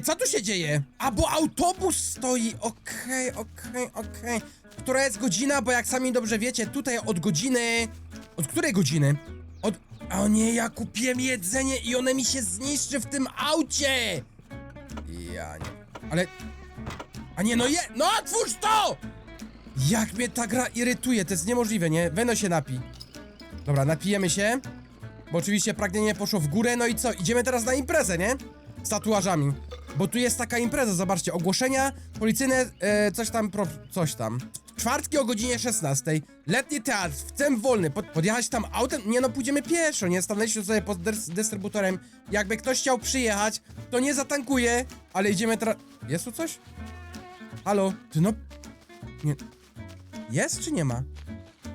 Co tu się dzieje? A, bo autobus stoi. Okej, okej, okej. Która jest godzina? Bo jak sami dobrze wiecie, tutaj od godziny... Od której godziny? Od... O nie, ja kupiłem jedzenie i one mi się zniszczy w tym aucie! Ja nie... Ale... A nie, no je... No otwórz to! Jak mnie ta gra irytuje, to jest niemożliwe, nie? Weno się napi. Dobra, napijemy się. Bo oczywiście pragnienie poszło w górę, no i co? Idziemy teraz na imprezę, nie? Z tatuażami. Bo tu jest taka impreza, zobaczcie, ogłoszenia policyjne, e, coś tam, pro, coś tam. Czwartki o godzinie 16. Letni teatr, wcem wolny. Pod, podjechać tam autem? Nie no, pójdziemy pieszo, nie? Stanęliśmy sobie pod dys dystrybutorem. Jakby ktoś chciał przyjechać, to nie zatankuje, ale idziemy teraz... Jest tu coś? Halo? Ty no... Nie... Jest czy nie ma?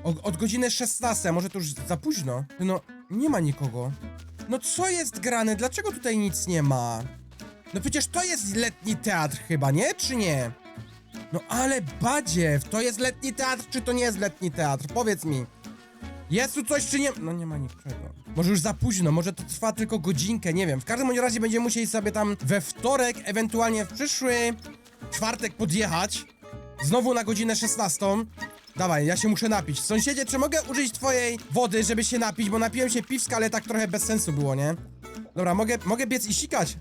O, od godziny 16, a może to już za późno? Ty No, nie ma nikogo. No co jest grane? Dlaczego tutaj nic nie ma? No przecież to jest letni teatr chyba, nie? Czy nie? No ale badziew, to jest letni teatr, czy to nie jest letni teatr? Powiedz mi. Jest tu coś, czy nie? No nie ma niczego. Może już za późno, może to trwa tylko godzinkę, nie wiem. W każdym razie będziemy musieli sobie tam we wtorek, ewentualnie w przyszły czwartek podjechać. Znowu na godzinę 16. Dawaj, ja się muszę napić. Sąsiedzie, czy mogę użyć twojej wody, żeby się napić? Bo napiłem się piwska, ale tak trochę bez sensu było, nie? Dobra, mogę, mogę biec i sikać.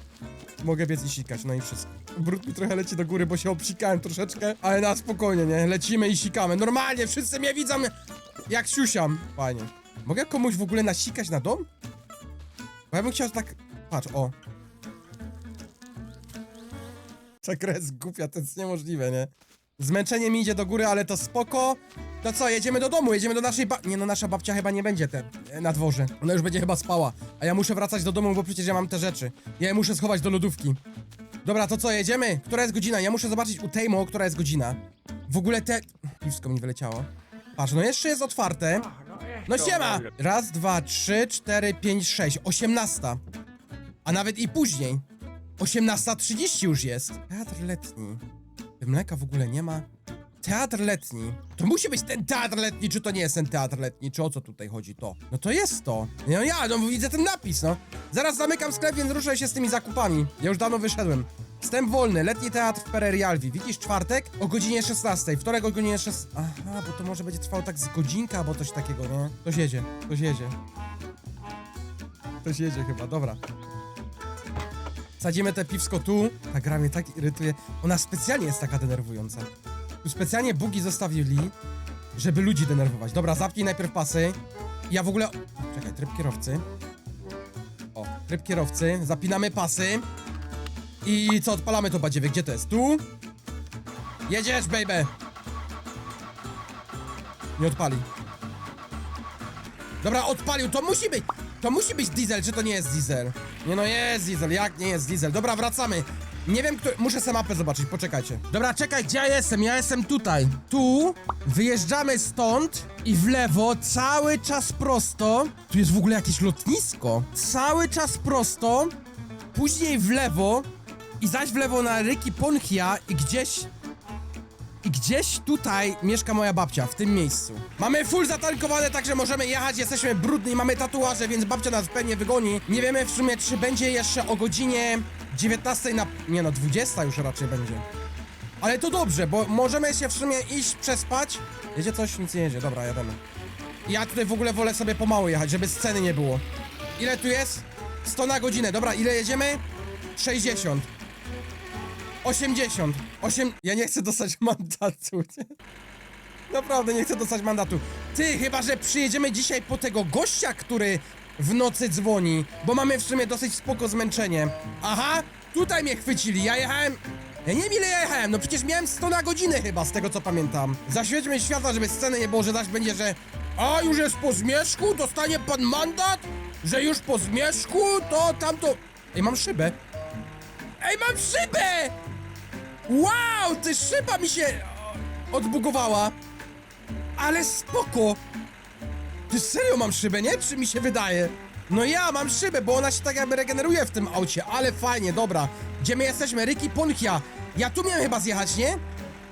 Mogę biec i sikać, no i wszystko. Brud mi trochę leci do góry, bo się obsikałem troszeczkę, ale na spokojnie, nie? Lecimy i sikamy. Normalnie, wszyscy mnie widzą, jak siusiam. Fajnie. Mogę komuś w ogóle nasikać na dom? Bo ja bym chciał tak... Patrz, o. Ta gra jest głupia, to jest niemożliwe, nie? Zmęczenie mi idzie do góry, ale to spoko. To co, jedziemy do domu, jedziemy do naszej ba... Nie no, nasza babcia chyba nie będzie te, e, na dworze. Ona już będzie chyba spała. A ja muszę wracać do domu, bo przecież ja mam te rzeczy. Ja je muszę schować do lodówki. Dobra, to co, jedziemy? Która jest godzina? Ja muszę zobaczyć u Tejmo, która jest godzina. W ogóle te... Piwsko mi wyleciało. Patrz, no jeszcze jest otwarte. No siema! Raz, dwa, trzy, cztery, pięć, sześć. Osiemnasta. A nawet i później. 18.30 już jest. Teatr letni. Mleka w ogóle nie ma. Teatr letni. To musi być ten teatr letni, czy to nie jest ten teatr letni, czy o co tutaj chodzi to? No to jest to. No ja, no widzę ten napis, no. Zaraz zamykam sklep, więc ruszę się z tymi zakupami. Ja już dawno wyszedłem. Wstęp wolny, letni teatr w Pererialwi. Widzisz, czwartek o godzinie 16, wtorek o godzinie 16. Aha, bo to może będzie trwało tak z godzinka, albo coś takiego, nie? Ktoś jedzie, ktoś jedzie. Ktoś jedzie chyba, dobra. Sadzimy te piwsko tu. Ta gra mnie tak irytuje. Ona specjalnie jest taka denerwująca. Tu specjalnie bugi zostawili, żeby ludzi denerwować. Dobra, zapnij najpierw pasy. Ja w ogóle... Czekaj, tryb kierowcy. O, tryb kierowcy. Zapinamy pasy. I co, odpalamy to badziewie. Gdzie to jest? Tu? Jedziesz, baby! Nie odpali. Dobra, odpalił, to musi być! To musi być diesel, czy to nie jest diesel? Nie no, jest diesel, jak nie jest diesel? Dobra, wracamy. Nie wiem, kto... Muszę sobie mapę zobaczyć, poczekajcie. Dobra, czekaj, gdzie ja jestem? Ja jestem tutaj. Tu, wyjeżdżamy stąd i w lewo, cały czas prosto. Tu jest w ogóle jakieś lotnisko. Cały czas prosto, później w lewo i zaś w lewo na Ryki Ponchia i gdzieś gdzieś tutaj mieszka moja babcia, w tym miejscu. Mamy full zatankowane, także możemy jechać, jesteśmy brudni, mamy tatuaże, więc babcia nas pewnie wygoni. Nie wiemy w sumie, czy będzie jeszcze o godzinie 19 na... Nie no, 20 już raczej będzie. Ale to dobrze, bo możemy się w sumie iść przespać. Jedzie coś? Nic nie jedzie, dobra, jademy. Ja tutaj w ogóle wolę sobie pomału jechać, żeby sceny nie było. Ile tu jest? 100 na godzinę, dobra, ile jedziemy? 60. 80. 8. Ja nie chcę dostać mandatu, nie? Naprawdę nie chcę dostać mandatu. Ty, chyba że przyjedziemy dzisiaj po tego gościa, który w nocy dzwoni, bo mamy w sumie dosyć spoko zmęczenie. Aha, tutaj mnie chwycili, ja jechałem... Ja nie wiem ile ja jechałem, no przecież miałem 100 na godzinę chyba, z tego co pamiętam. Zaświećmy światła, żeby sceny nie było, że zaś będzie, że... A, już jest po zmierzchu? Dostanie pan mandat? Że już po zmierzchu? To tamto... Ej, mam szybę. Ej, mam szybę! Wow, ty szyba mi się odbugowała. Ale spoko. Ty serio mam szybę, nie? Czy mi się wydaje? No ja mam szybę, bo ona się tak jakby regeneruje w tym aucie, ale fajnie, dobra. Gdzie my jesteśmy? Ricky Ponchia. Ja tu miałem chyba zjechać, nie?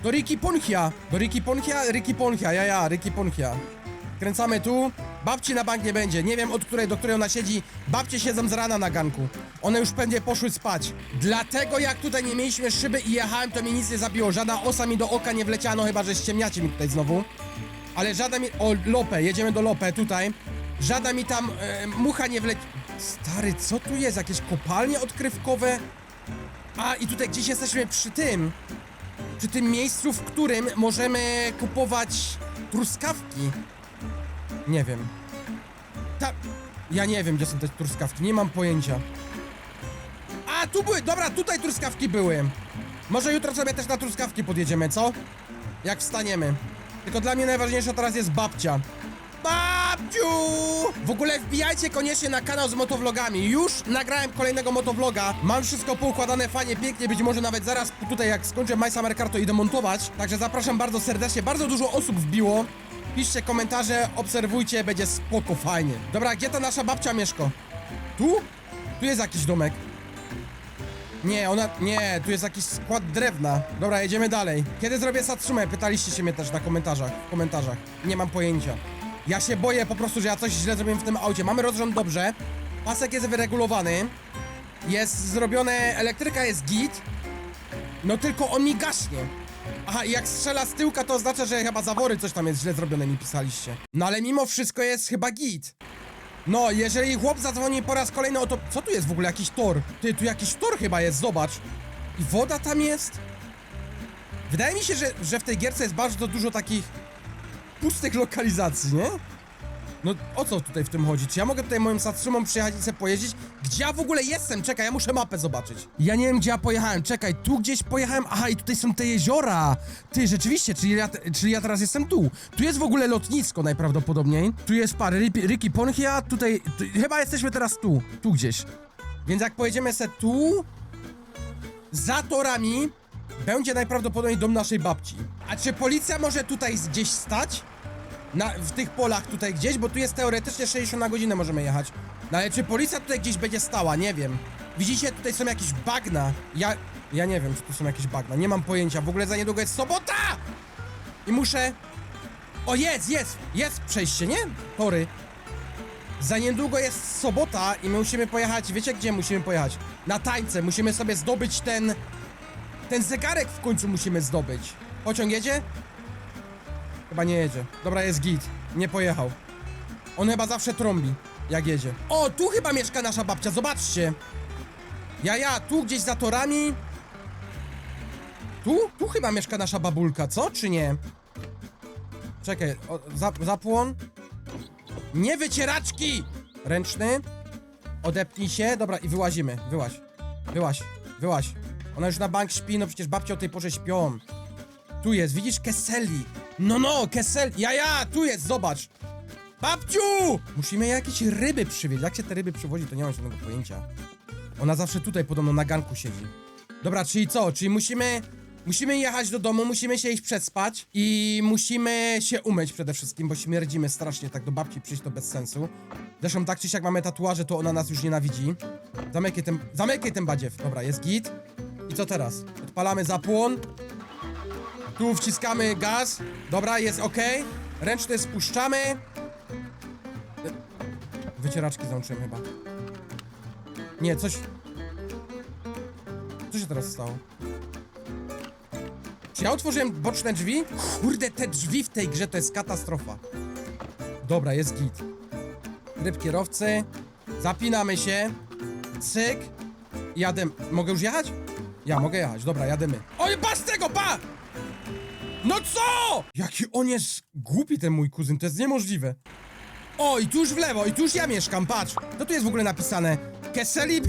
Do Ricky Ponchia. Do Ricky Ponchia? Ricky Ponchia, ja, ja, Ricky Ponchia. Skręcamy tu. Babci na bank nie będzie. Nie wiem od której do której ona siedzi. Babcie siedzą z rana na ganku. One już pewnie poszły spać. Dlatego jak tutaj nie mieliśmy szyby i jechałem, to mi nic nie zabiło. Żadna osa mi do oka nie wleciała, no chyba, że ściemniacie mi tutaj znowu. Ale żadna mi... O, Lopę, jedziemy do Lopę, tutaj. Żadna mi tam e, mucha nie wleci... Stary, co tu jest? Jakieś kopalnie odkrywkowe? A, i tutaj gdzieś jesteśmy przy tym. Przy tym miejscu, w którym możemy kupować truskawki. Nie wiem. Ta... Ja nie wiem, gdzie są te truskawki, nie mam pojęcia. A, tu były, dobra, tutaj truskawki były. Może jutro sobie też na truskawki podjedziemy, co? Jak wstaniemy. Tylko dla mnie najważniejsza teraz jest babcia. Babciu! W ogóle wbijajcie koniecznie na kanał z motovlogami. Już nagrałem kolejnego motovloga. Mam wszystko poukładane fajnie, pięknie. Być może nawet zaraz tutaj jak skończę My Summer Car to idę montować. Także zapraszam bardzo serdecznie. Bardzo dużo osób wbiło. Piszcie komentarze, obserwujcie, będzie spoko, fajnie. Dobra, gdzie ta nasza babcia mieszka? Tu? Tu jest jakiś domek. Nie, ona... Nie, tu jest jakiś skład drewna. Dobra, jedziemy dalej. Kiedy zrobię Satsumę? Pytaliście się mnie też na komentarzach. W komentarzach. Nie mam pojęcia. Ja się boję po prostu, że ja coś źle zrobiłem w tym aucie. Mamy rozrząd dobrze. Pasek jest wyregulowany. Jest zrobione... Elektryka jest git. No tylko on mi gaśnie. Aha, i jak strzela z tyłka, to oznacza, że chyba zawory coś tam jest źle zrobione, mi pisaliście. No ale mimo wszystko jest chyba git. No, jeżeli chłop zadzwoni po raz kolejny o to... Co tu jest w ogóle? Jakiś tor? Ty, tu jakiś tor chyba jest, zobacz. I woda tam jest? Wydaje mi się, że, że w tej gierce jest bardzo dużo takich pustych lokalizacji, nie? No, o co tutaj w tym chodzi? Czy ja mogę tutaj moim Satsumą przyjechać i sobie pojeździć? Gdzie ja w ogóle jestem? Czekaj, ja muszę mapę zobaczyć. Ja nie wiem, gdzie ja pojechałem. Czekaj, tu gdzieś pojechałem. Aha, i tutaj są te jeziora. Ty, rzeczywiście, czyli ja, czyli ja teraz jestem tu. Tu jest w ogóle lotnisko najprawdopodobniej. Tu jest parę Ricky Ponchia, tutaj... Tu, chyba jesteśmy teraz tu. Tu gdzieś. Więc jak pojedziemy se tu... Za torami będzie najprawdopodobniej dom naszej babci. A czy policja może tutaj gdzieś stać? Na, w tych polach tutaj gdzieś, bo tu jest teoretycznie 60 na godzinę możemy jechać. No ale czy policja tutaj gdzieś będzie stała? Nie wiem. Widzicie, tutaj są jakieś bagna. Ja, ja nie wiem, czy tu są jakieś bagna. Nie mam pojęcia. W ogóle za niedługo jest sobota! I muszę... O, jest, jest! Jest przejście, nie? Tory. Za niedługo jest sobota i my musimy pojechać, wiecie gdzie musimy pojechać? Na tańce, musimy sobie zdobyć ten... Ten zegarek w końcu musimy zdobyć. Pociąg jedzie? Chyba nie jedzie. Dobra, jest git. Nie pojechał. On chyba zawsze trąbi, jak jedzie. O, tu chyba mieszka nasza babcia, zobaczcie. Ja, ja, tu gdzieś za torami. Tu? Tu chyba mieszka nasza babulka, co? Czy nie? Czekaj, o, zap, zapłon. Nie wycieraczki! Ręczny. Odepnij się. Dobra, i wyłazimy. Wyłaź. Wyłaź. Wyłaź. Ona już na bank śpi, no przecież babcie o tej porze śpią. Tu jest, widzisz Keseli. No, no, Keseli. Ja, ja, tu jest, zobacz. Babciu! Musimy jakieś ryby przywieźć. Jak się te ryby przywozi, to nie mam żadnego pojęcia. Ona zawsze tutaj podobno na ganku siedzi. Dobra, czyli co? Czyli musimy... Musimy jechać do domu, musimy się iść przespać i musimy się umyć przede wszystkim, bo śmierdzimy strasznie, tak do babci przyjść to bez sensu. Zresztą tak czy siak mamy tatuaże, to ona nas już nienawidzi. Zamykaj ten, zamykaj ten badziew. Dobra, jest git. I co teraz? Odpalamy zapłon. Tu wciskamy gaz. Dobra, jest ok. Ręczny spuszczamy. Wycieraczki załączyłem chyba. Nie, coś... Co się teraz stało? Czy ja otworzyłem boczne drzwi? Kurde, te drzwi w tej grze to jest katastrofa. Dobra, jest git. Tryb kierowcy. Zapinamy się. Cyk. Jadę. Mogę już jechać? Ja mogę jechać, dobra, jadymy. Oj, patrz tego, pa! No co? Jaki on jest głupi, ten mój kuzyn, to jest niemożliwe. O, i tu już w lewo, i tu już ja mieszkam, patrz. Co tu jest w ogóle napisane? Keseli.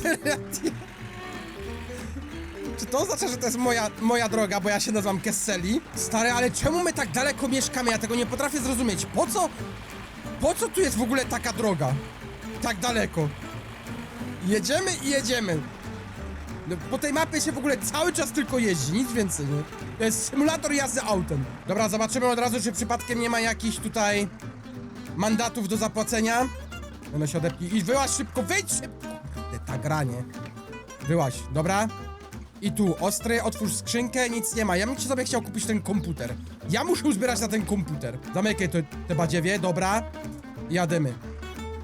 Czy to oznacza, że to jest moja, moja droga, bo ja się nazywam Kesseli? Stary, ale czemu my tak daleko mieszkamy? Ja tego nie potrafię zrozumieć. Po co? Po co tu jest w ogóle taka droga? Tak daleko. Jedziemy i jedziemy. No, po tej mapie się w ogóle cały czas tylko jeździ, nic więcej, nie? To jest symulator jazdy autem. Dobra, zobaczymy od razu, czy przypadkiem nie ma jakichś tutaj mandatów do zapłacenia. One się odepnij. I wyłaź szybko, wyjdź szybko! Kurde, ta granie. Wyłaź, dobra? I tu, ostry, otwórz skrzynkę, nic nie ma. Ja bym ci sobie chciał kupić ten komputer. Ja muszę uzbierać na ten komputer. Zamykaj te, te badziewie, dobra. Jademy.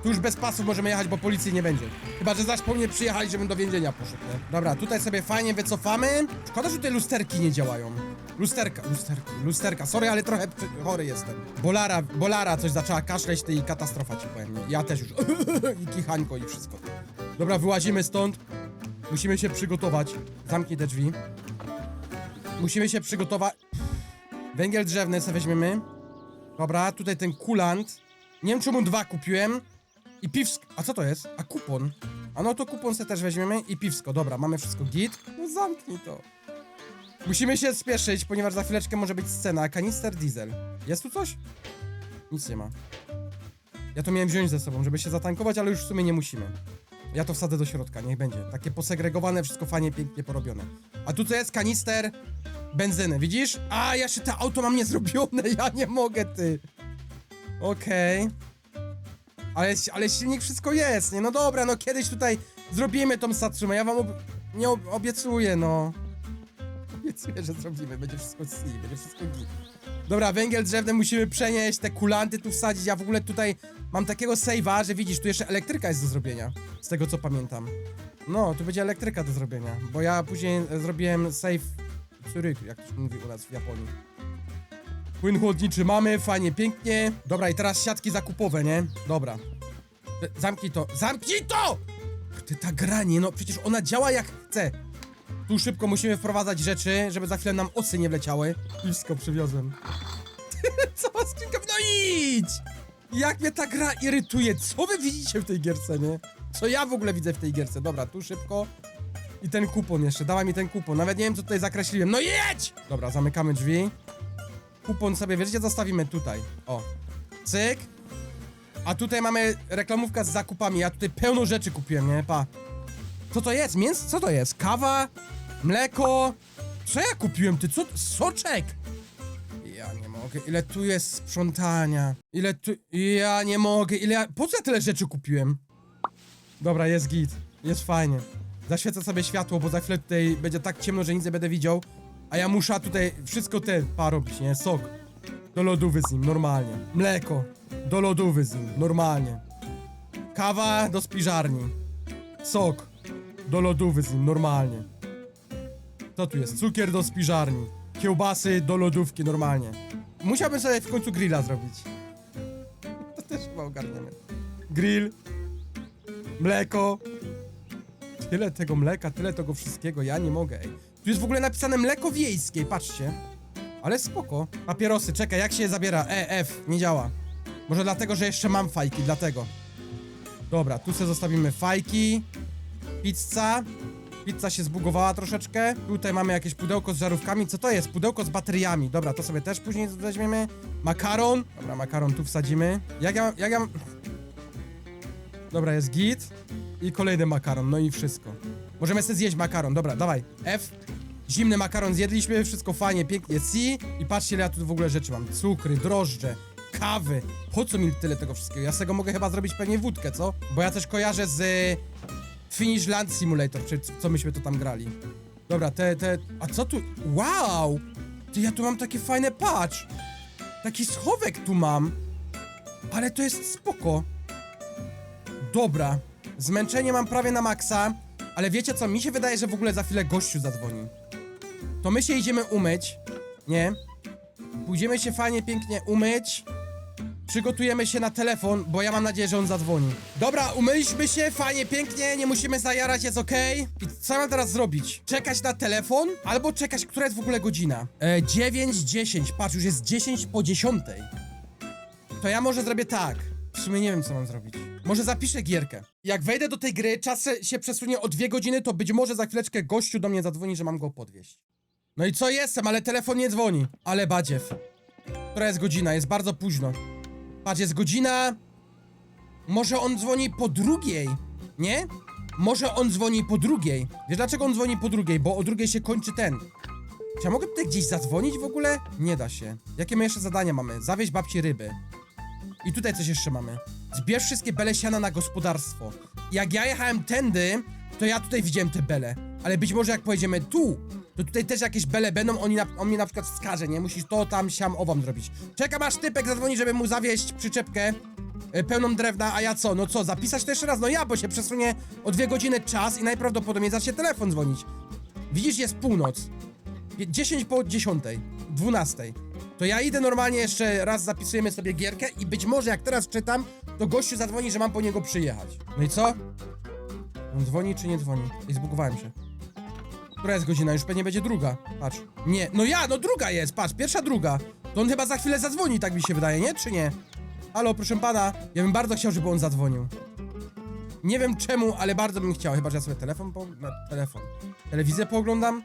Tu już bez pasów możemy jechać, bo policji nie będzie. Chyba, że zaś po mnie przyjechali, żebym do więzienia poszedł, nie? Dobra, tutaj sobie fajnie wycofamy. Szkoda, że tutaj lusterki nie działają. Lusterka, lusterki, lusterka. Sorry, ale trochę chory jestem. Bolara, Bolara coś zaczęła kaszleć, to i katastrofa ci powiem. Ja też już. I kichańko i wszystko. Dobra, wyłazimy stąd. Musimy się przygotować. Zamknij te drzwi. Musimy się przygotować. Węgiel drzewny sobie weźmiemy. Dobra, tutaj ten kulant. Nie wiem czemu dwa kupiłem. I piwsko. A co to jest? A kupon. A no to kupon sobie też weźmiemy i piwsko. Dobra, mamy wszystko git. No zamknij to. Musimy się spieszyć, ponieważ za chwileczkę może być scena. Kanister diesel. Jest tu coś? Nic nie ma. Ja to miałem wziąć ze sobą, żeby się zatankować, ale już w sumie nie musimy. Ja to wsadzę do środka, niech będzie. Takie posegregowane, wszystko fajnie, pięknie porobione. A tu co jest? Kanister benzyny, widzisz? A, ja się te auto mam niezrobione, ja nie mogę, ty. Okej. Ale, ale silnik wszystko jest, nie? No dobra, no kiedyś tutaj zrobimy tą Satsumę, ja wam ob nie ob obiecuję, no. Obiecuję, że zrobimy, będzie wszystko C, będzie wszystko git. Dobra, węgiel drzewny musimy przenieść, te kulanty tu wsadzić, ja w ogóle tutaj mam takiego save'a, że widzisz, tu jeszcze elektryka jest do zrobienia, z tego co pamiętam. No, tu będzie elektryka do zrobienia, bo ja później zrobiłem save Tsuryk, jak to się mówi u nas w Japonii. Płyn chłodniczy mamy, fajnie, pięknie. Dobra, i teraz siatki zakupowe, nie? Dobra. E, Zamknij to. Zamknij to! Ty ta gra, nie no, przecież ona działa jak chce. Tu szybko musimy wprowadzać rzeczy, żeby za chwilę nam osy nie wleciały. Piwsko przywiozłem. Cała skrzynka, no idź! Jak mnie ta gra irytuje, co wy widzicie w tej gierce, nie? Co ja w ogóle widzę w tej gierce? Dobra, tu szybko. I ten kupon jeszcze, dawaj mi ten kupon. Nawet nie wiem, co tutaj zakreśliłem. No jedź! Dobra, zamykamy drzwi. Kupon sobie, wiecie, zostawimy tutaj. O. Cyk. A tutaj mamy reklamówka z zakupami. Ja tutaj pełno rzeczy kupiłem, nie? Pa. Co to jest? Mięs? Co to jest? Kawa? Mleko? Co ja kupiłem? Ty co? Soczek! Ja nie mogę. Ile tu jest sprzątania? Ile tu... Ja nie mogę. Ile ja... Po co ja tyle rzeczy kupiłem? Dobra, jest git. Jest fajnie. Zaświecę sobie światło, bo za chwilę tutaj będzie tak ciemno, że nic nie będę widział. A ja muszę tutaj wszystko te robić, nie? Sok. Do lodówy z nim, normalnie. Mleko. Do lodówy z nim, normalnie. Kawa do spiżarni. Sok. Do lodówy z nim, normalnie. Co tu jest? Cukier do spiżarni. Kiełbasy do lodówki, normalnie. Musiałbym sobie w końcu grilla zrobić. To też chyba ogarniemy. Grill. Mleko. Tyle tego mleka, tyle tego wszystkiego, ja nie mogę, ej. Tu jest w ogóle napisane mleko wiejskie, patrzcie. Ale spoko. Papierosy, czekaj, jak się je zabiera? E, F, nie działa. Może dlatego, że jeszcze mam fajki, dlatego. Dobra, tu sobie zostawimy fajki. Pizza. Pizza się zbugowała troszeczkę. Tutaj mamy jakieś pudełko z żarówkami. Co to jest? Pudełko z bateriami. Dobra, to sobie też później weźmiemy. Makaron. Dobra, makaron tu wsadzimy. Jak ja, jak ja... Dobra, jest git. I kolejny makaron, no i wszystko. Możemy sobie zjeść makaron, dobra, dawaj. F. Zimny makaron zjedliśmy, wszystko fajnie, pięknie. C. I patrzcie, ile ja tu w ogóle rzeczy mam. Cukry, drożdże, kawy. Po co mi tyle tego wszystkiego? Ja z tego mogę chyba zrobić pewnie wódkę, co? Bo ja też kojarzę z y, Finish Land Simulator, czy co myśmy to tam grali. Dobra, te, te... A co tu? Wow! Ty, ja tu mam takie fajne, patrz! Taki schowek tu mam. Ale to jest spoko. Dobra. Zmęczenie mam prawie na maksa, ale wiecie co? Mi się wydaje, że w ogóle za chwilę gościu zadzwoni. To my się idziemy umyć, nie? Pójdziemy się fajnie, pięknie umyć. Przygotujemy się na telefon, bo ja mam nadzieję, że on zadzwoni. Dobra, umyliśmy się, fajnie, pięknie, nie musimy zajarać, jest okej. I co mam teraz zrobić? Czekać na telefon? Albo czekać, która jest w ogóle godzina? E, 9.10, patrz, już jest 10 po 10. To ja może zrobię tak. W sumie nie wiem, co mam zrobić. Może zapiszę gierkę. Jak wejdę do tej gry, czas się przesunie o dwie godziny, to być może za chwileczkę gościu do mnie zadzwoni, że mam go podwieźć. No i co jestem, ale telefon nie dzwoni. Ale badziew. Która jest godzina? Jest bardzo późno. Patrz, jest godzina... Może on dzwoni po drugiej, nie? Może on dzwoni po drugiej. Wiesz dlaczego on dzwoni po drugiej? Bo o drugiej się kończy ten. Czy ja mogę tutaj gdzieś zadzwonić w ogóle? Nie da się. Jakie my jeszcze zadania mamy? Zawieźć babci ryby. I tutaj coś jeszcze mamy. Zbierz wszystkie bele siana na gospodarstwo. Jak ja jechałem tędy, to ja tutaj widziałem te bele. Ale być może jak pojedziemy tu, to tutaj też jakieś bele będą, oni na, on mnie na przykład wskaże, nie? Musisz to, tam, siam, owam zrobić. Czekam aż typek zadzwoni, żeby mu zawieźć przyczepkę e, pełną drewna, a ja co? No co, zapisać to jeszcze raz? No ja, bo się przesunie o dwie godziny czas i najprawdopodobniej zacznie telefon dzwonić. Widzisz, jest północ. Je- 10 po 10, 12. To ja idę normalnie jeszcze raz zapisujemy sobie gierkę i być może jak teraz czytam, to gościu zadzwoni, że mam po niego przyjechać. No i co? On dzwoni czy nie dzwoni? I zbugowałem się. Która jest godzina? Już pewnie będzie druga. Patrz. Nie, no ja, no druga jest, patrz, pierwsza, druga. To on chyba za chwilę zadzwoni, tak mi się wydaje, nie? Czy nie? Halo, proszę pana, ja bym bardzo chciał, żeby on zadzwonił. Nie wiem czemu, ale bardzo bym chciał, chyba że ja sobie telefon po... telefon. Telewizję pooglądam?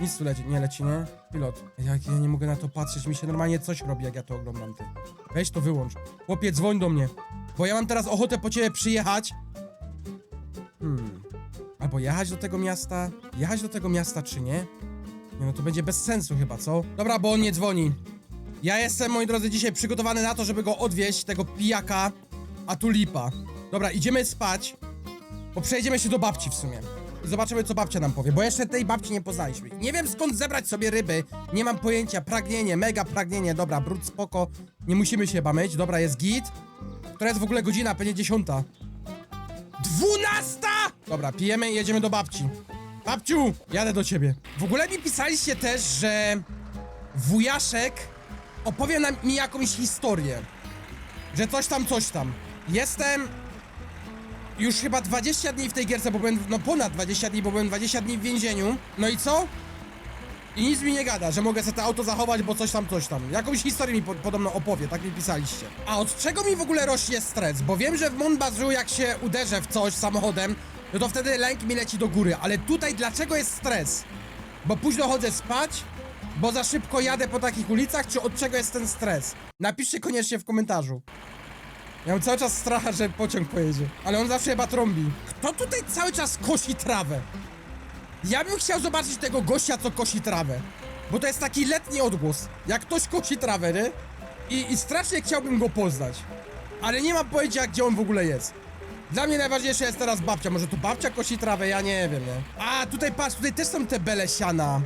Nic tu leci, nie leci, nie? Pilot. Jak ja nie mogę na to patrzeć, mi się normalnie coś robi, jak ja to oglądam, ty. Weź to wyłącz. Chłopie, dzwoń do mnie. Bo ja mam teraz ochotę po ciebie przyjechać. Hmm. Albo jechać do tego miasta, jechać do tego miasta, czy nie? Nie no, to będzie bez sensu chyba, co? Dobra, bo on nie dzwoni. Ja jestem, moi drodzy, dzisiaj przygotowany na to, żeby go odwieźć, tego pijaka, a tu lipa. Dobra, idziemy spać, bo przejdziemy się do babci w sumie. I zobaczymy, co babcia nam powie, bo jeszcze tej babci nie poznaliśmy. Nie wiem, skąd zebrać sobie ryby, nie mam pojęcia, pragnienie, mega pragnienie, dobra, brud spoko, nie musimy się chyba myć, dobra, jest git. Która jest w ogóle godzina, pewnie dziesiąta. Dwunasta! Dobra, pijemy i jedziemy do babci. Babciu, jadę do ciebie. W ogóle mi pisaliście też, że wujaszek opowie nam mi jakąś historię. Że coś tam, coś tam. Jestem już chyba 20 dni w tej gierce, bo byłem, no ponad 20 dni, bo byłem 20 dni w więzieniu. No i co? I nic mi nie gada, że mogę sobie to auto zachować, bo coś tam, coś tam. Jakąś historię mi po, podobno opowie, tak mi pisaliście. A od czego mi w ogóle rośnie stres? Bo wiem, że w Monbazu jak się uderzę w coś samochodem, no to wtedy lęk mi leci do góry. Ale tutaj dlaczego jest stres? Bo późno chodzę spać? Bo za szybko jadę po takich ulicach? Czy od czego jest ten stres? Napiszcie koniecznie w komentarzu. Ja mam cały czas stracha, że pociąg pojedzie. Ale on zawsze chyba trąbi. Kto tutaj cały czas kosi trawę? Ja bym chciał zobaczyć tego gościa, co kosi trawę. Bo to jest taki letni odgłos. Jak ktoś kosi trawę, nie? I, I strasznie chciałbym go poznać. Ale nie mam pojęcia, gdzie on w ogóle jest. Dla mnie najważniejsza jest teraz babcia. Może to babcia kosi trawę? Ja nie wiem, nie? A, tutaj patrz, tutaj też są te bele siana.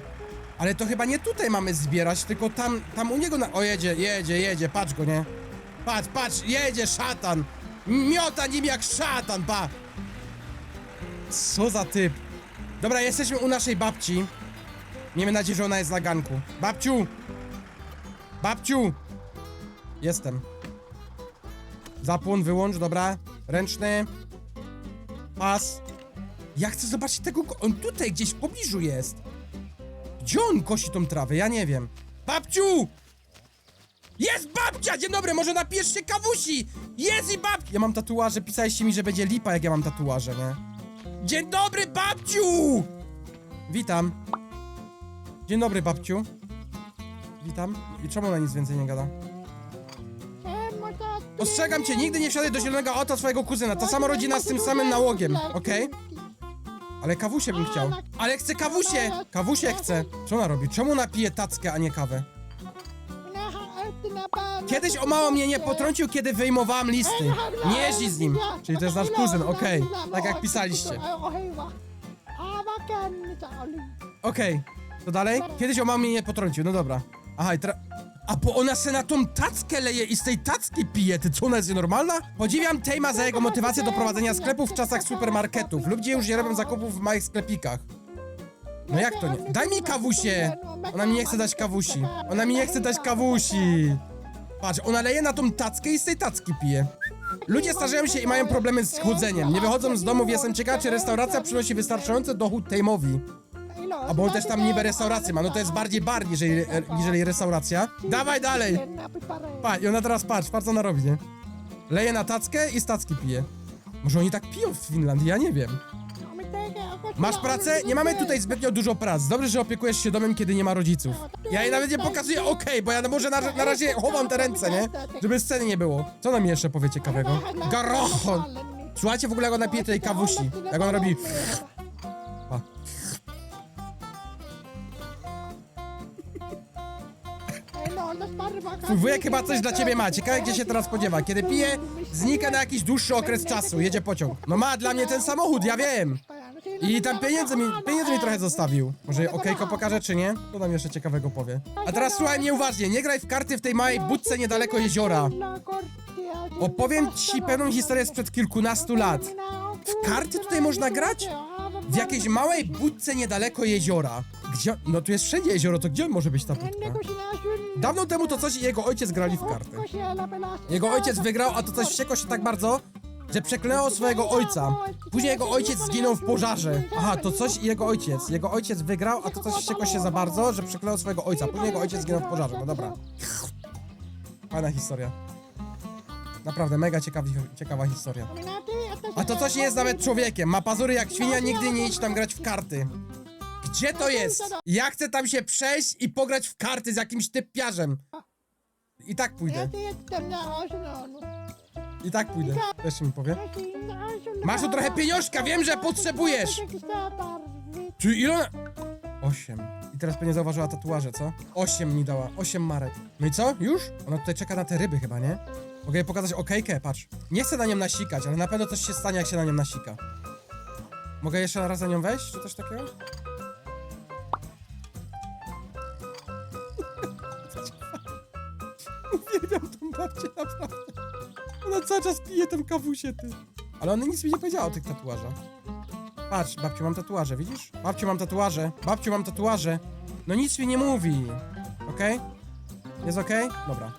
Ale to chyba nie tutaj mamy zbierać, tylko tam, tam u niego na... O, jedzie, jedzie, jedzie, patrz go, nie? Patrz, patrz, jedzie szatan. Miota nim jak szatan, pa. Co za typ. Dobra, jesteśmy u naszej babci. Miejmy nadzieję, że ona jest na ganku. Babciu! Babciu! Jestem. Zapłon, wyłącz, dobra. Ręczny. Pas. Ja chcę zobaczyć tego... go- On tutaj gdzieś w pobliżu jest. Gdzie on kosi tą trawę? Ja nie wiem. Babciu! Jest babcia! Dzień dobry, może napijesz się kawusi! Jest i babcia! Ja mam tatuaże, pisaliście mi, że będzie lipa, jak ja mam tatuaże, nie? Dzień dobry, babciu! Witam. Dzień dobry, babciu. Witam. I czemu ona nic więcej nie gada? Ostrzegam cię, nigdy nie wsiadaj do zielonego auta swojego kuzyna. Ta sama rodzina z tym samym nałogiem, okej? Ale kawusie bym chciał. Ale chcę kawusie! Kawusie chcę. Co ona robi? Czemu ona pije tackę, a nie kawę? Kiedyś o mało mnie nie potrącił, kiedy wyjmowałam listy. Nie jeździ z nim. Czyli to jest nasz kuzyn, okej. Tak jak pisaliście. Okej. To dalej? Kiedyś o mało mnie nie potrącił, no dobra. Aha, i teraz... A bo ona se na tą tackę leje i z tej tacki pije, ty co, ona jest nienormalna? Podziwiam Tejma za jego motywację do prowadzenia sklepów w czasach supermarketów. Ludzie już nie robią zakupów w małych sklepikach. No jak to nie? Daj mi kawusie! Ona mi nie chce dać kawusi. Ona mi nie chce dać kawusi. Patrz, ona leje na tą tackę i z tej tacki pije. Ludzie starzeją się i mają problemy z chudzeniem. Nie wychodzą z domów, jestem ciekaw, czy restauracja przynosi wystarczający dochód Tejmowi. A bo on też tam niby restaurację ma, no to jest bardziej bar e, niżeli restauracja. Dawaj dalej! Pa, i ona teraz patrz, patrz co ona robi, nie? Leje na tackę i z tacki pije. Może oni tak piją w Finlandii, ja nie wiem. Masz pracę? Nie mamy tutaj zbytnio dużo prac. Dobrze, że opiekujesz się domem, kiedy nie ma rodziców. Ja jej nawet nie pokazuję, okej, bo ja może na, na razie chowam te ręce, nie? Żeby sceny nie było. Co nam jeszcze powie ciekawego? Garochon! Słuchajcie w ogóle, jak ona pije tej kawusi. Jak on robi... Pa. Twój wujek chyba coś dla ciebie ma. Ciekawe, gdzie się teraz spodziewa. Kiedy pije, znika na jakiś dłuższy okres czasu. Jedzie pociąg. No ma dla mnie ten samochód, ja wiem. I tam pieniędzy mi, pieniędzy mi trochę zostawił. Może okejko pokaże, czy nie? To nam jeszcze ciekawego powie. A teraz słuchaj mnie uważnie, nie graj w karty w tej małej budce niedaleko jeziora. Opowiem ci pewną historię sprzed kilkunastu lat. W karty tutaj można grać? W jakiejś małej budce niedaleko jeziora. Gdzie? No tu jest wszędzie jezioro, to gdzie może być ta budka? Dawno temu to coś i jego ojciec grali w karty. Jego ojciec wygrał, a to coś wściekło się tak bardzo, że przeklęło swojego ojca. Później jego ojciec zginął w pożarze. Aha, to coś i jego ojciec. Jego ojciec wygrał, a to coś wściekło się za bardzo, że przeklęło swojego ojca. Później jego ojciec zginął w pożarze. No dobra. Fajna historia. Naprawdę, mega ciekawi, ciekawa historia. A to coś nie jest nawet człowiekiem. Ma pazury jak świnia, nigdy nie idź tam grać w karty. Gdzie to jest? Ja chcę tam się przejść i pograć w karty z jakimś typiarzem. I tak pójdę. I tak pójdę. Też mi powie. Masz tu trochę pieniążka, wiem, że potrzebujesz. Czy ile ona... Osiem. I teraz pewnie zauważyła tatuaże, co? Osiem mi dała. Osiem marek. No i co? Już? Ona tutaj czeka na te ryby chyba, nie? Mogę jej pokazać okejkę, patrz. Nie chcę na nią nasikać, ale na pewno coś się stanie, jak się na nią nasika. Mogę jeszcze raz na nią wejść, czy coś takiego? Uwielbiam tą babcię, naprawdę. Ona cały czas pije tą kawusię, ty. Ale ona nic mi nie powiedziała o tych tatuażach. Patrz, babciu, mam tatuaże, widzisz? Babciu, mam tatuaże. Babciu, mam tatuaże. No nic mi nie mówi. Okej? Jest okej? Dobra.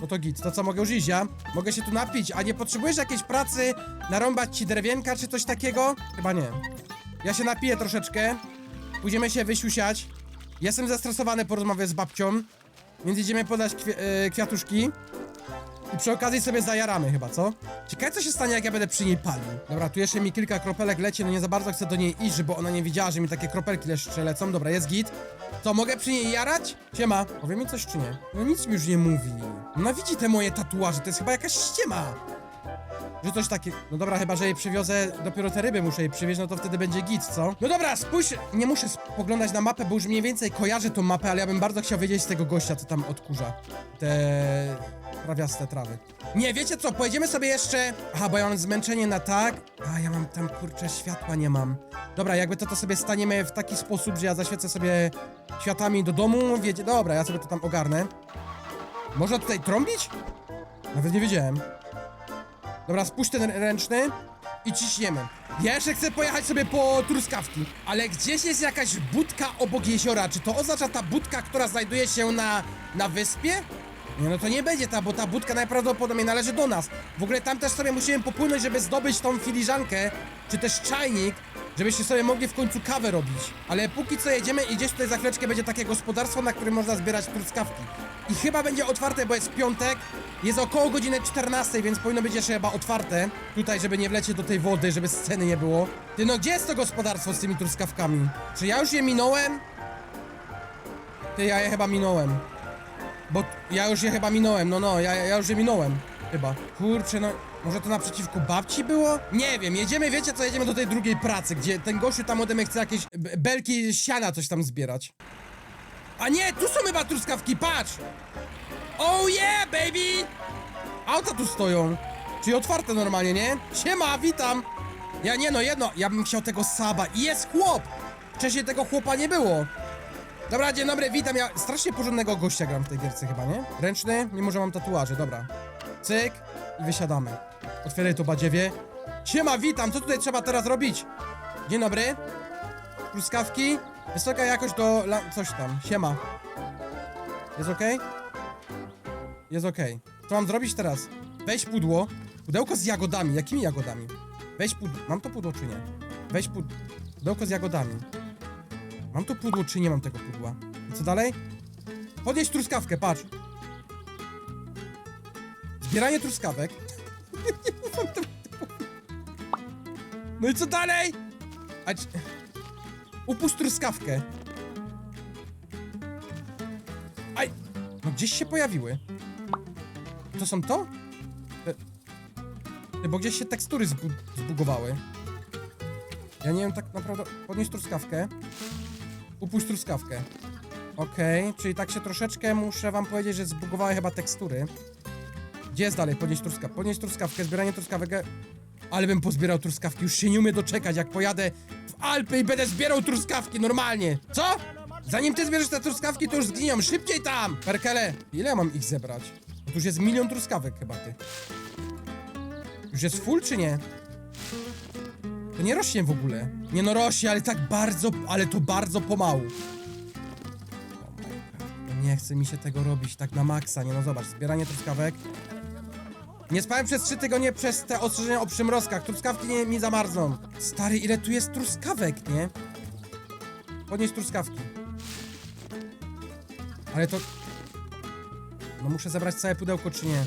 No to git, to co, mogę już iść, ja? Mogę się tu napić, a nie potrzebujesz jakiejś pracy, narąbać ci drewienka czy coś takiego? Chyba nie. Ja się napiję troszeczkę, pójdziemy się wysiusiać. Jestem zestresowany po rozmowie z babcią, więc idziemy podać kwi e, kwiatuszki. I przy okazji sobie zajaramy chyba, co? Ciekawe co się stanie jak ja będę przy niej palił. Dobra, tu jeszcze mi kilka kropelek leci, no nie za bardzo chcę do niej iść, żeby ona nie widziała, że mi takie kropelki jeszcze lecą. Dobra, jest git. To mogę przy niej jarać? Siema. Powie mi coś czy nie? No nic mi już nie mówi. Ona widzi te moje tatuaże, to jest chyba jakaś ściema. Że coś takie. No dobra, chyba, że jej przywiozę, dopiero te ryby muszę jej przywieźć, no to wtedy będzie git, co? No dobra, spójrz, nie muszę spoglądać na mapę, bo już mniej więcej kojarzę tą mapę, ale ja bym bardzo chciał wiedzieć z tego gościa, co tam odkurza. Te trawiaste trawy. Nie, wiecie co, pojedziemy sobie jeszcze... Aha, bo ja mam zmęczenie na tak, a ja mam tam, kurczę, światła nie mam. Dobra, jakby to, to sobie staniemy w taki sposób, że ja zaświecę sobie światłami do domu, wiecie, dobra, ja sobie to tam ogarnę. Można tutaj trąbić? Nawet nie wiedziałem. Dobra, spuść ten ręczny i ciśniemy. Ja jeszcze chcę pojechać sobie po truskawki, ale gdzieś jest jakaś budka obok jeziora. Czy to oznacza ta budka, która znajduje się na, na wyspie? Nie, no to nie będzie ta, bo ta budka najprawdopodobniej należy do nas. W ogóle tam też sobie musimy popłynąć, żeby zdobyć tą filiżankę, czy też czajnik, żebyście sobie mogli w końcu kawę robić. Ale póki co jedziemy i gdzieś tutaj za chwileczkę będzie takie gospodarstwo, na którym można zbierać truskawki. I chyba będzie otwarte, bo jest piątek, jest około godziny 14, więc powinno być jeszcze chyba otwarte. Tutaj, żeby nie wlecieć do tej wody, żeby sceny nie było. Ty no, gdzie jest to gospodarstwo z tymi truskawkami? Czy ja już je minąłem? Ty, ja je chyba minąłem. Bo ja już je chyba minąłem, no no, ja, ja już je minąłem. Chyba. Kurczę, no. Może to naprzeciwko babci było? Nie wiem, jedziemy, wiecie co, jedziemy do tej drugiej pracy, gdzie ten gościu tam ode mnie chce jakieś belki siana coś tam zbierać. A nie, tu są chyba truskawki, patrz! Oh yeah, baby! Auta tu stoją. Czyli otwarte normalnie, nie? Siema, witam! Ja nie no, jedno, ja bym chciał tego saba. I jest chłop! Wcześniej tego chłopa nie było. Dobra, dzień dobry, witam. Ja strasznie porządnego gościa gram w tej gierce chyba, nie? Ręczny, mimo że mam tatuaże, dobra. Cyk i wysiadamy. Otwieraj to badziewie. Siema, witam, co tutaj trzeba teraz robić? Dzień dobry. Truskawki. Wysoka jakość do... La... coś tam. Siema. Jest okej? Jest okej. Co mam zrobić teraz? Weź pudło. Pudełko z jagodami. Jakimi jagodami? Weź pudło. Mam to pudło czy nie? Weź pud... Pudełko z jagodami. Mam to pudło, czy nie mam tego pudła? I co dalej? Podnieś truskawkę, patrz. Zbieranie truskawek. no i co dalej? A. Upuść truskawkę. Aj! No gdzieś się pojawiły. To są to? Te... Ty, Bo gdzieś się tekstury zbu zbugowały. Ja nie wiem tak naprawdę... Podnieś truskawkę. Upuść truskawkę. Okej, czyli tak się troszeczkę muszę wam powiedzieć, że zbugowały chyba tekstury. Gdzie jest dalej? Podnieść truskawkę. Podnieść truskawkę, zbieranie truskawek. Ale bym pozbierał truskawki, już się nie umie doczekać, jak pojadę w Alpy i będę zbierał truskawki normalnie. Co? Zanim ty zbierzesz te truskawki, to już zginią. Szybciej tam! Perkele, ile mam ich zebrać? Tu już jest milion truskawek chyba, ty. Już jest full, czy nie? To nie rośnie w ogóle. Nie no rośnie, ale tak bardzo, ale to bardzo pomału. Nie chce mi się tego robić tak na maksa, nie no zobacz, zbieranie truskawek. Nie spałem przez trzy tygodnie przez te ostrzeżenia o przymrozkach, truskawki nie, mi zamarzną. Stary, ile tu jest truskawek, nie? Podnieś truskawki. Ale to... No muszę zebrać całe pudełko, czy nie?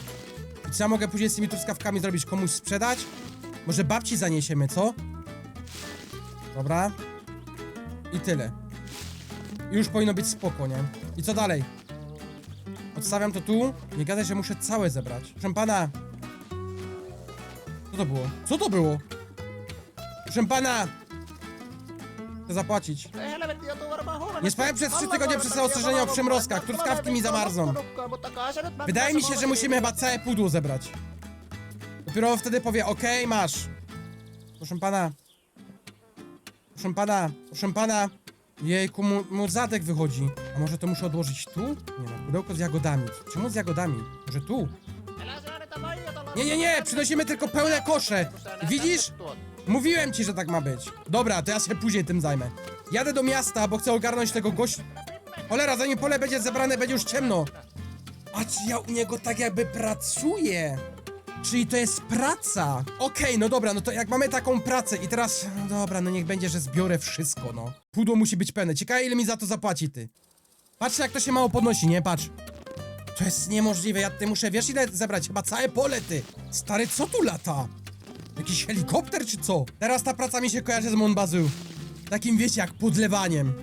I co ja mogę później z tymi truskawkami zrobić? Komuś sprzedać? Może babci zaniesiemy, co? Dobra. I tyle. Już powinno być spoko, nie? I co dalej? Odstawiam to tu. Nie gadaj, że muszę całe zebrać. Proszę pana. Co to było? Co to było? Proszę pana. Chcę zapłacić. Nie spałem przez trzy tygodnie przez te ostrzeżenia o przymrozkach. Truskawki mi zamarzną. Wydaje mi się, że musimy chyba całe pudło zebrać. Dopiero wtedy powie, okej, masz. Proszę pana. Proszę pana, proszę pana. Jejku, mu, mu zadek wychodzi. A może to muszę odłożyć tu? Nie no, pudełko z jagodami. Czemu z jagodami? Może tu? Nie, nie, nie, przynosimy tylko pełne kosze. Widzisz? Mówiłem ci, że tak ma być. Dobra, to ja się później tym zajmę. Jadę do miasta, bo chcę ogarnąć tego gościa. Cholera, zanim pole będzie zebrane, będzie już ciemno. A czy ja u niego tak jakby pracuję? Czyli to jest praca. Okej, no dobra, no to jak mamy taką pracę i teraz... No dobra, no niech będzie, że zbiorę wszystko, no. Pudło musi być pełne. Ciekawe, ile mi za to zapłaci, ty. Patrzcie, jak to się mało podnosi, nie? Patrz. To jest niemożliwe, ja ty muszę, wiesz ile zebrać? Chyba całe pole, ty. Stary, co tu lata? Jakiś helikopter, czy co? Teraz ta praca mi się kojarzy z Monbazu. Takim, wiecie, jak podlewaniem.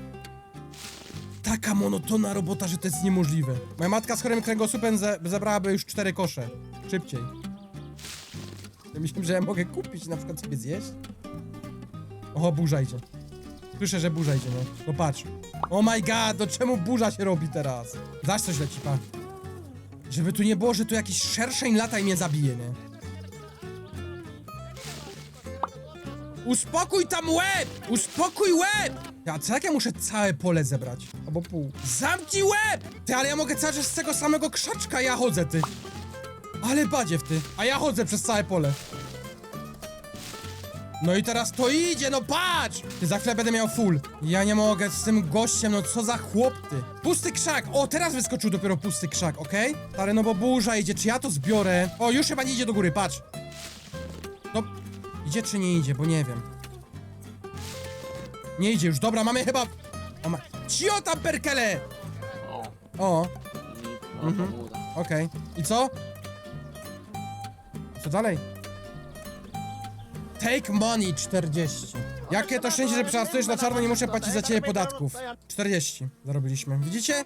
Taka monotonna robota, że to jest niemożliwe. Moja matka z chorym kręgosłupem ze zebrałaby już cztery kosze. Szybciej. Ja myślałem, że ja mogę kupić, na przykład sobie zjeść. Oho, burza idzie. Słyszę, że burza idzie, no. No patrz. Oh my god, no czemu burza się robi teraz? Zaś coś leci, pa. Żeby tu nie było, że tu jakiś szerszeń lata i mnie zabije, nie? Uspokój tam łeb! Uspokój łeb! Ja, co jak ja muszę całe pole zebrać? Albo pół. Zamknij łeb! Ty, ale ja mogę cały czas z tego samego krzaczka ja chodzę, ty. Ale badziew, ty. A ja chodzę przez całe pole. No i teraz to idzie, no patrz! Ty, za chwilę będę miał full. Ja nie mogę z tym gościem, no co za chłop, ty. Pusty krzak! O, teraz wyskoczył dopiero pusty krzak, okej? Stary, no bo burza idzie, czy ja to zbiorę? O, już chyba nie idzie do góry, patrz. No, idzie czy nie idzie, bo nie wiem. Nie idzie już, dobra, mamy chyba... O, ma... Cio tam, perkele! O, O, no Mhm. uda. okej. I co? Co dalej? Take money 40. Jakie to szczęście, że przepracujesz na czarno, nie muszę płacić za ciebie podatków. 40 zarobiliśmy. Widzicie?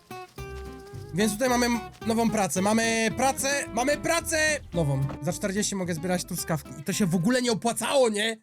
Więc tutaj mamy nową pracę. Mamy pracę, mamy pracę nową. Za 40 mogę zbierać truskawki. I to się w ogóle nie opłacało, nie?